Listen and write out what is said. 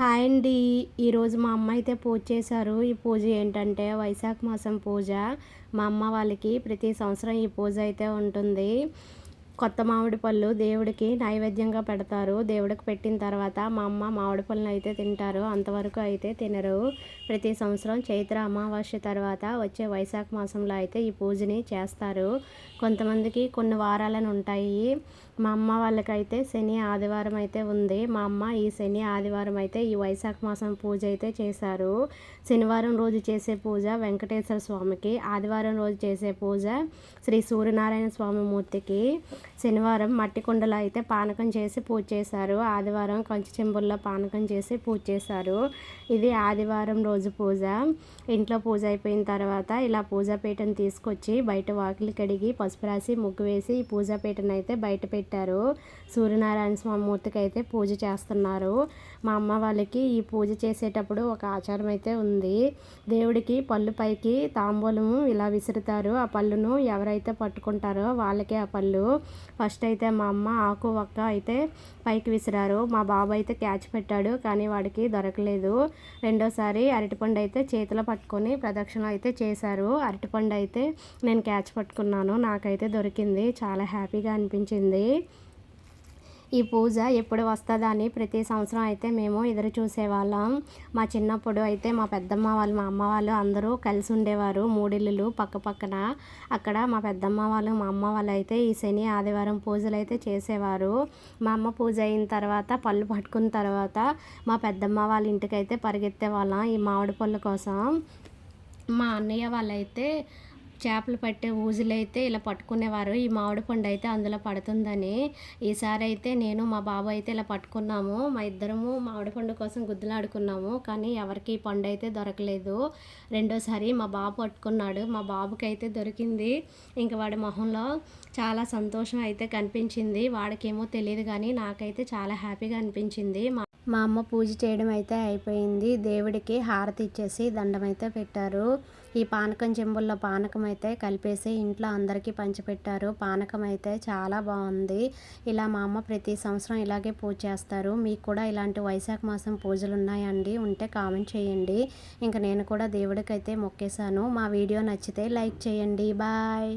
Hi అండి. ఈరోజు మా అమ్మ అయితే పూజ చేశారు. ఈ పూజ ఏంటంటే వైశాఖ మాసం పూజ. మా అమ్మ వాళ్ళకి ప్రతి సంవత్సరం ఈ పూజ అయితే ఉంటుంది. కొత్త మామిడి పళ్ళు దేవుడికి నైవేద్యంగా పెడతారు. దేవుడికి పెట్టిన తర్వాత మా అమ్మ మామిడి పళ్ళను అయితే తింటారు. అంతవరకు అయితే తినరు. ప్రతి సంవత్సరం చైత్ర అమావాస్య తర్వాత వచ్చే వైశాఖ మాసంలో అయితే ఈ పూజని చేస్తారు. కొంతమందికి కొన్ని వారాలను ఉంటాయి. మా అమ్మ వాళ్ళకైతే శని ఆదివారం అయితే ఉంది. మా అమ్మ ఈ శని ఆదివారం అయితే ఈ వైశాఖ మాసం పూజ అయితే చేశారు. శనివారం రోజు చేసే పూజ వెంకటేశ్వర స్వామికి ఆదివారం రోజు చేసే పూజ శ్రీ సూర్యనారాయణ స్వామి మూర్తికి. శనివారం మట్టి కుండలో అయితే పానకం చేసి పూజ చేశారు. ఆదివారం కంచి చెంబుల్లో పానకం చేసి పూజ చేశారు. ఇది ఆదివారం రోజు పూజ. ఇంట్లో పూజ అయిపోయిన తర్వాత ఇలా పూజాపీఠను తీసుకొచ్చి బయట వాకిలి కడిగి పసుపు రాసి ముగ్గు వేసి ఈ పూజాపీఠను అయితే బయట పెట్టారు. సూర్యనారాయణ స్వామి మూర్తికి అయితే పూజ చేస్తున్నారు. మా అమ్మ వాళ్ళకి ఈ పూజ చేసేటప్పుడు ఒక ఆచారం అయితే ఉంది. దేవుడికి పళ్ళు పైకి తాంబూలము ఇలా విసురుతారు. ఆ పళ్ళును ఎవరైతే పట్టుకుంటారో వాళ్ళకే ఆ పళ్ళు. ఫస్ట్ అయితే మా అమ్మ ఆకు ఒక్క అయితే పైకి విసిరారు. మా బాబు అయితే క్యాచ్ పెట్టాడు కానీ వాడికి దొరకలేదు. రెండోసారి అరటిపండు అయితే చేతిలో పట్టుకొని ప్రదక్షిణ అయితే చేశారు. అరటిపండు అయితే నేను క్యాచ్ పట్టుకున్నాను. నాకైతే దొరికింది. చాలా హ్యాపీగా అనిపించింది. ఈ పూజ ఎప్పుడు వస్తుందా అని ప్రతి సంవత్సరం అయితే మేము ఎదురు చూసేవాళ్ళం. మా చిన్నప్పుడు అయితే మా పెద్దమ్మ వాళ్ళు మా అమ్మ వాళ్ళు అందరూ కలిసి ఉండేవారు మూడిల్లు పక్క పక్కన. అక్కడ మా పెద్దమ్మ వాళ్ళు మా అమ్మ వాళ్ళు అయితే ఈ శని ఆదివారం పూజలు అయితే చేసేవారు. మా అమ్మ పూజ అయిన తర్వాత పళ్ళు పట్టుకున్న తర్వాత మా పెద్దమ్మ వాళ్ళ ఇంటికి అయితే పరిగెత్తే వాళ్ళం ఈ మామిడి పళ్ళు కోసం. మా అన్నయ్య వాళ్ళైతే చేపలు పట్టే ఊజులు అయితే ఇలా పట్టుకునేవారు. ఈ మామిడి పండు అయితే అందులో పడుతుందని. ఈసారి అయితే నేను మా బాబు అయితే ఇలా పట్టుకున్నాము. మా ఇద్దరము మామిడి పండు కోసం గుద్దులాడుకున్నాము. కానీ ఎవరికి ఈ పండు అయితే దొరకలేదు. రెండోసారి మా బాబు పట్టుకున్నాడు. మా బాబుకి అయితే దొరికింది. ఇంక వాడి మొహంలో చాలా సంతోషం అయితే కనిపించింది. వాడికేమో తెలియదు కానీ నాకైతే చాలా హ్యాపీగా అనిపించింది. మా అమ్మ పూజ చేయడం అయితే అయిపోయింది. దేవుడికి హారతి ఇచ్చేసి దండం అయితే పెట్టారు. ఈ పానకం చెంబుల్లో పానకం అయితే కలిపేసి ఇంట్లో అందరికీ పంచిపెట్టారు. పానకం అయితే చాలా బాగుంది. ఇలా మా అమ్మ ప్రతి సంవత్సరం ఇలాగే పూజ చేస్తారు. మీకు కూడా ఇలాంటి వైశాఖ మాసం పూజలు ఉన్నాయండి ఉంటే కామెంట్ చేయండి. ఇంకా నేను కూడా దేవుడికి అయితే మొక్కేశాను. మా వీడియో నచ్చితే లైక్ చేయండి. బాయ్.